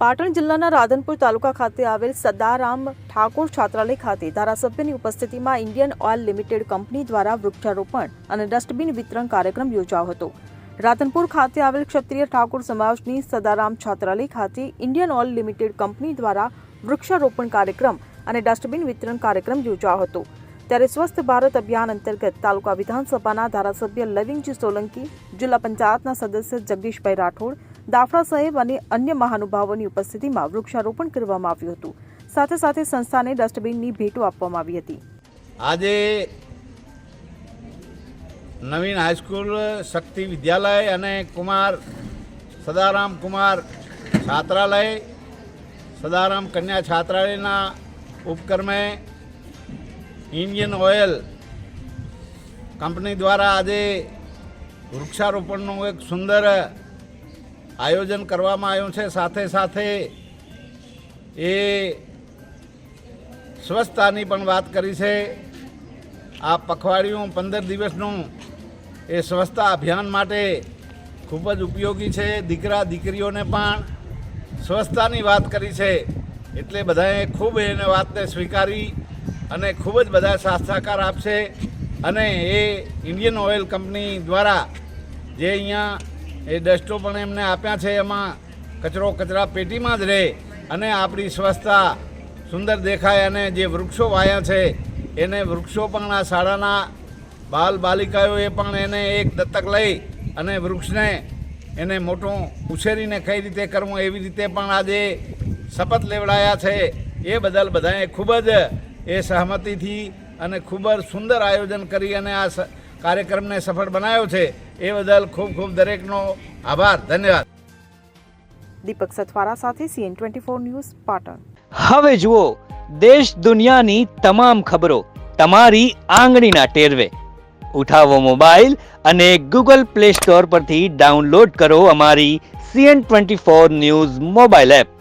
પાટણ જિલ્લાના રાધનપુર તાલુકા ખાતે આવેલ સદારામ ઠાકોર છાત્રાલય ખાતે ધારાસભ્યની ઉપસ્થિતિમાં ઇન્ડિયન ઓઇલ લિમિટેડ કંપની દ્વારા વૃક્ષારોપણ અને ડસ્ટબિન વિતરણ કાર્યક્રમ યોજાયો હતો. રાધનપુર ખાતે આવેલ ક્ષત્રિય ઠાકોર સમાજની સદારામ છાત્રાલય ખાતે ઇન્ડિયન ઓઇલ લિમિટેડ કંપની દ્વારા વૃક્ષારોપણ કાર્યક્રમ અને ડસ્ટબિન વિતરણ કાર્યક્રમ યોજાયો હતો. ત્યારે સ્વસ્થ ભારત અભિયાન અંતર્ગત તાલુકા વિધાનસભાના ધારાસભ્ય લવિંગજી સોલંકી, જિલ્લા પંચાયતના સદસ્ય જગદીશભાઈ રાઠોડ દાફડા સાહેબ અને અન્ય મહાનુભાવોની ઉપસ્થિતિમાં વૃક્ષારોપણ કરવામાં આવ્યું હતું. સાથે સાથે સંસ્થાને ડસ્ટબિનની ભેટો આપવામાં આવી હતી. આજે નવીન હાઈસ્કૂલ શક્તિ વિદ્યાલય અને કુમાર, સદારામ કુમાર છાત્રાલય, સદારામ કન્યા છાત્રાલયના ઉપક્રમે ઇન્ડિયન ઓઇલ કંપની દ્વારા આજે વૃક્ષારોપણનું એક સુંદર આયોજન કરવામાં આવ્યું છે. સાથે સાથે એ સ્વચ્છતાની પણ વાત કરી છે. આ પખવાડિયું પંદર દિવસનું એ સ્વચ્છતા અભિયાન માટે ખૂબ જ ઉપયોગી છે. દીકરા, દીકરીઓને પણ સ્વચ્છતાની વાત કરી છે. એટલે બધાએ ખૂબ એને વાતને સ્વીકારી અને ખૂબ જ બધા સાથ આપશે. અને એ ઇન્ડિયન ઓઇલ કંપની દ્વારા જે અહીંયા એ ડસ્ટો પણ એમને આપ્યા છે. એમાં કચરો કચરા પેટીમાં જ રહે અને આપણી સ્વચ્છતા સુંદર દેખાય અને જે વૃક્ષો વાયા છે, એને વૃક્ષો પણ આ શાળાના બાલ બાલિકાઓએ પણ એને એક દત્તક લઈ અને વૃક્ષને એને મોટું ઉછેરીને કઈ રીતે કરવું એવી રીતે પણ આજે શપથ લેવડાયા છે. એ બદલ બધાએ ખૂબ જ એ સહમતિથી અને ખૂબ જ સુંદર આયોજન કરી અને આ કાર્યક્રમને સફળ બનાવ્યો છે. એ બદલ ખૂબ ખૂબ દરેકનો આભાર. ધન્યવાદ. દીપક સથવારા સાથે CN twenty four news Patan. હવે જુઓ દેશ દુનિયાની તમામ ખબરો તમારી આંગળીના ટેરવે. ઉઠાવો મોબાઈલ અને ગૂગલ પ્લે સ્ટોર પરથી ડાઉનલોડ કરો અમારી CN twenty four news mobile app.